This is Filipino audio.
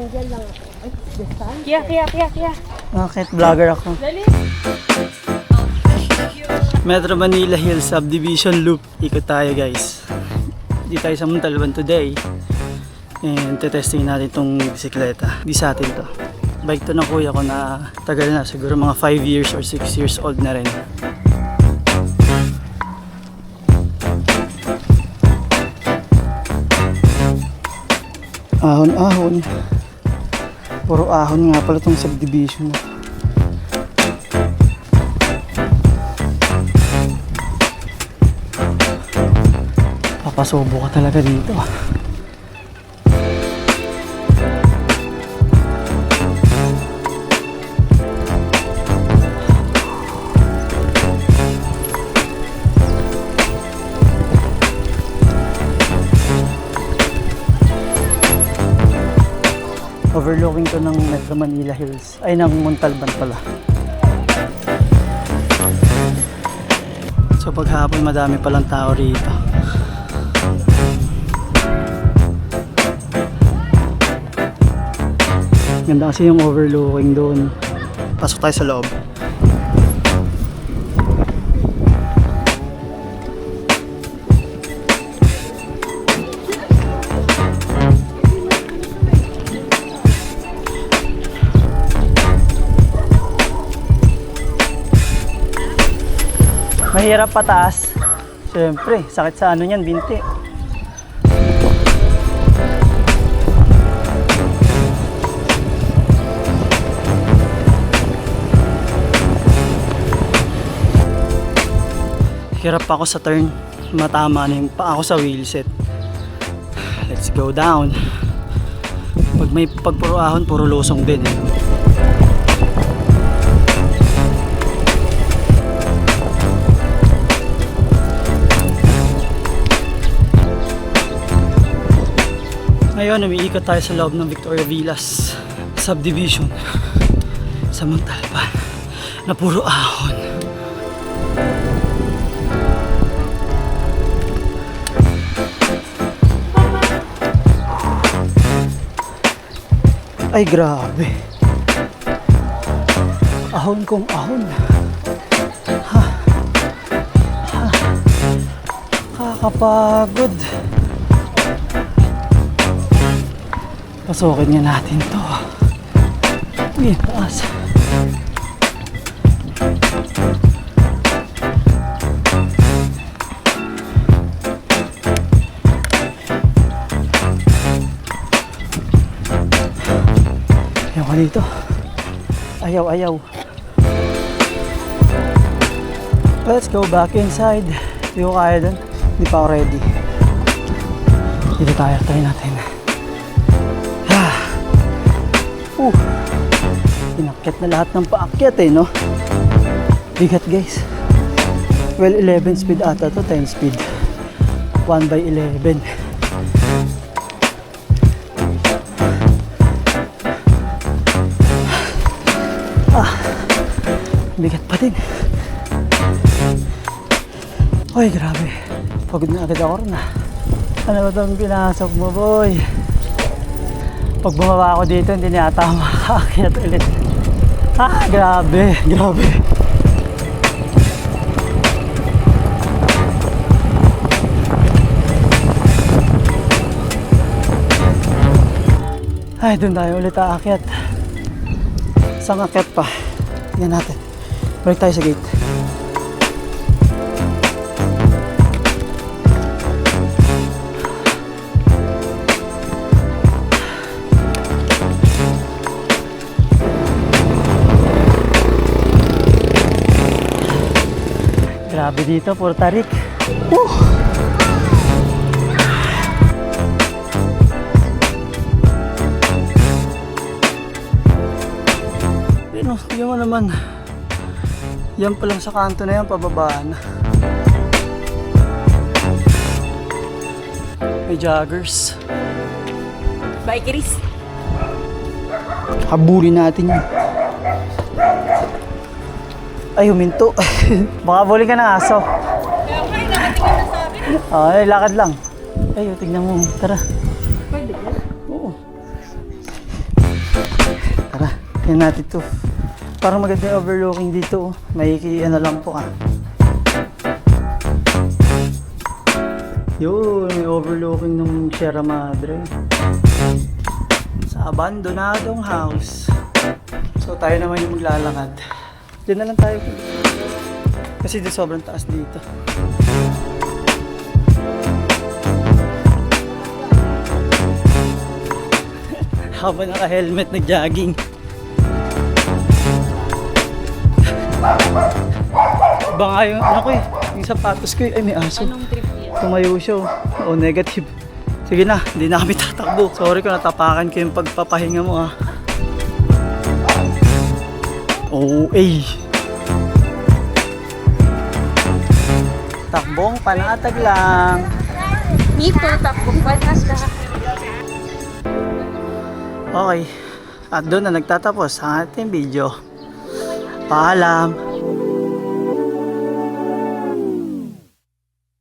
Andyan lang ako. Ay, desan. Kaya, kaya, kaya, kaya. Bakit? Vlogger ako. Dali. Metro Manila Hills Subdivision Loop. Ikot tayo guys. Di tayo sa Montalban today. And tetesting natin tong bisikleta. Di sa atin to. Bike to ng kuya ko na tagal na. Siguro mga 5 years or 6 years old na rin. Ahon, ahon. Puro ahon nga pala tong subdivision. Papasubo ka talaga dito. Overlooking to ng Metro Manila Hills. Ay, ng Montalban pala. So paghapon madami palang tao rito. Ganda kasi yung overlooking doon. Pasok tayo sa loob. Mahirap pataas. Siyempre, sakit sa ano niyan, binti. Hirap ako sa turn. Matama na yung pa ako sa wheelset. Let's go down. Pag may pagpuruahon, puro lusong din. Eh. Ngayon, umiikot tayo sa loob ng Victoria Villas subdivision sa Montalban na puro ahon. Ay, grabe. Ahon kong ahon. Ha. Ha. Kakapagod. Pasukin nga natin to. Uy, taas. Ayaw ka dito. Ayaw, ayaw. Let's go back inside. Hindi ko kaya dun. Hindi pa ako ready. Dito tayo, try natin. Uh. Inakyat na lahat ng paakyat eh, no? Bigat guys. Well, 11 speed ata to, 10 speed. 1 by 11. Ah. Bigat pa din. Uy, grabe. Pagod na agad ako rin ah. Ano ba itong pinasok mo, boy? Pag bumaba ako dito, hindi na ata makakakyat ulit. Ah, grabe, grabe. Ay, doon tayo ulit aakyat. Isang akyat pa. Tingnan natin. Balik tayo sa gate. Grabe dito, puro tarik. Woo! Pero, tingnan mo naman. Yan pa lang sa kanto na yan, pababaan. May joggers. Bikeries. Habulin natin yun. Ay, huminto. Baka buli ka ng aso. Ay, lakad lang. Ay, tignan mo. Tara. Pwede yan. Oo. Yan natin to. Parang maganda yung overlooking dito. oh. May ano lang po ah. Yun, may overlooking ng Sierra Madre. Sa abandonadong house. So tayo naman yung maglalakad. Diyan na lang tayo. Kasi di sobrang taas dito. Habang naka-helmet nag-jogging. Iba nga yung, ano ko eh, yung sapatos ko eh, ay may aso. Anong trip yan? Tumayo siya oh. Oo, negative. Sige na, hindi na kami tatakbo. Sorry kung natapakan ko yung pagpapahinga mo ah. Oo, eh. Takbong panatag lang. Dito, takbong ka. Okay. At doon na nagtatapos ang ating video. Paalam.